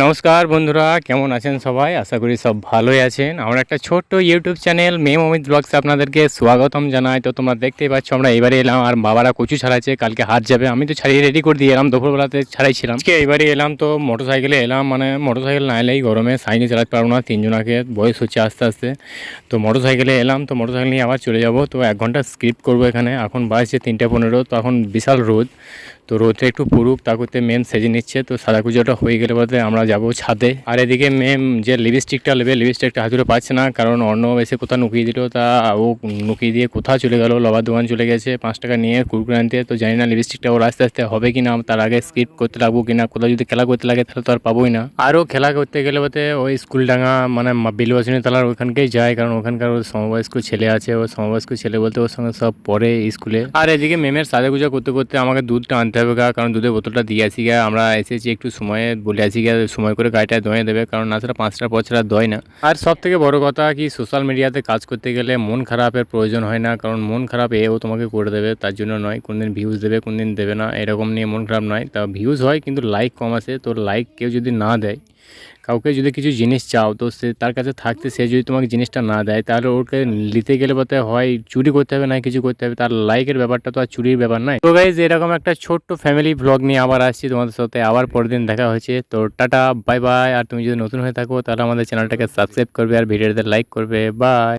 নমস্কার বন্ধুরা, কেমন আছেন সবাই? আশা করি সব ভালোই আছেন। আমার একটা ছোট্ট ইউটিউব চ্যানেল মেম অমিত ব্লগসে আপনাদেরকে স্বাগতম জানাই। তো তোমরা দেখতেই পাচ্ছ, আমরা এবারে এলাম, আর বাবারা কচু ছাড়াচ্ছে, কালকে হাট যাবে। আমি তো ছাড়িয়ে রেডি করে দিয়ে এলাম দুপুরবেলাতে ছাড়াইছিলাম। আজকে এবারে এলাম তো মোটর সাইকেলে এলাম মানে মোটর সাইকেল না এলেই গরমে সাইকেল চালাতে পারব না, তিনজনাকে, বয়স হচ্ছে আস্তে আস্তে। তো মোটর সাইকেলে এলাম, তো মোটর সাইকেল নিয়ে আবার চলে যাব। তো এক ঘণ্টা স্কিপ করব এখানে। এখন বাজছে তিনটে পনেরো, তো এখন বিশাল রোদ। তো রোদটা একটু পড়ুক, তা করতে মেম সেজে নিচ্ছে। তো সাদা কুচোটা হয়ে গেলে বলতে আমরা যাব ছাদে। আর এদিকে মেম যে লিপস্টিকটা নেবে লিপস্টিকটা হাতুড়ে পাচ্ছে না, কারণ অন্য এসে কোথাও নুকিয়ে দিল, তা ও নুকিয়ে দিয়ে কোথাও চলে গেল? লবার দোকান চলে গেছে, পাঁচ টাকা নিয়ে কুরকুরে আনতে। তো জানি না লিপস্টিকটা ওর আস্তে আস্তে হবে কি না তার আগে স্কিপ করতে লাগবো কিনা কোথাও যদি খেলা করতে লাগে, তাহলে তো আর পাবোই না। আরও খেলা করতে গেলে বলতে ওই স্কুলডাঙ্গা মানে বিলবাসনী তালার ওখানকেই যায়, কারণ ওখানকার ওর সমবয়স্ক ছেলে আছে ওর সমবয়স্ক ছেলে বলতে ওর সঙ্গে সব পড়ে স্কুলে আর এদিকে মেমের সাজাগুজা করতে করতে আমাকে দুধটা আনতে হবে কারণ দুধের বোতলটা দিয়ে আসি গা। আমরা এসেছি একটু সময়ে, বলে আসি গা সময় করে গাড়িটা ধুয়ে দেবে, কারণ না সেটা পাঁচটা ছাড়া দয় না। আর সব থেকে বড় কথা কি সোশ্যাল মিডিয়াতে কাজ করতে গেলে মন খারাপের প্রয়োজন হয় না, কারণ মন খারাপ এও তোমাকে করে দেবে, তার জন্য নয়, কোনদিন ভিউজ দেবে, কোনদিন দেবে না, এরকম নিয়ে মন খারাপ নয়। তা ভিউজ হয়, কিন্তু লাইক কম আসে, তো লাইক কেউ যদি না দেয় কাউকে যদি কিছু জিনিস চাও, তো সে তার কাছে থাকতে সে যদি তোমাকে জিনিসটা না দেয়, তাহলে ওকে নিতে গেলে বলতে হয়, চুরি করতে হবে না, কিছু করতে হবে। তার লাইকের ব্যাপারটা তো আর চুরির ব্যাপার নয়। তো গাইজ এরকম একটা ছোট্ট ফ্যামিলি ব্লগ নিয়ে আবার আসছি তোমাদের সাথে। আবার পরের দিন দেখা হয়েছে তো টাটা বাই বাই আর তুমি যদি নতুন হয়ে থাকো, তাহলে আমাদের চ্যানেলটাকে সাবস্ক্রাইব করবে আর ভিডিওতে লাইক করবে। বাই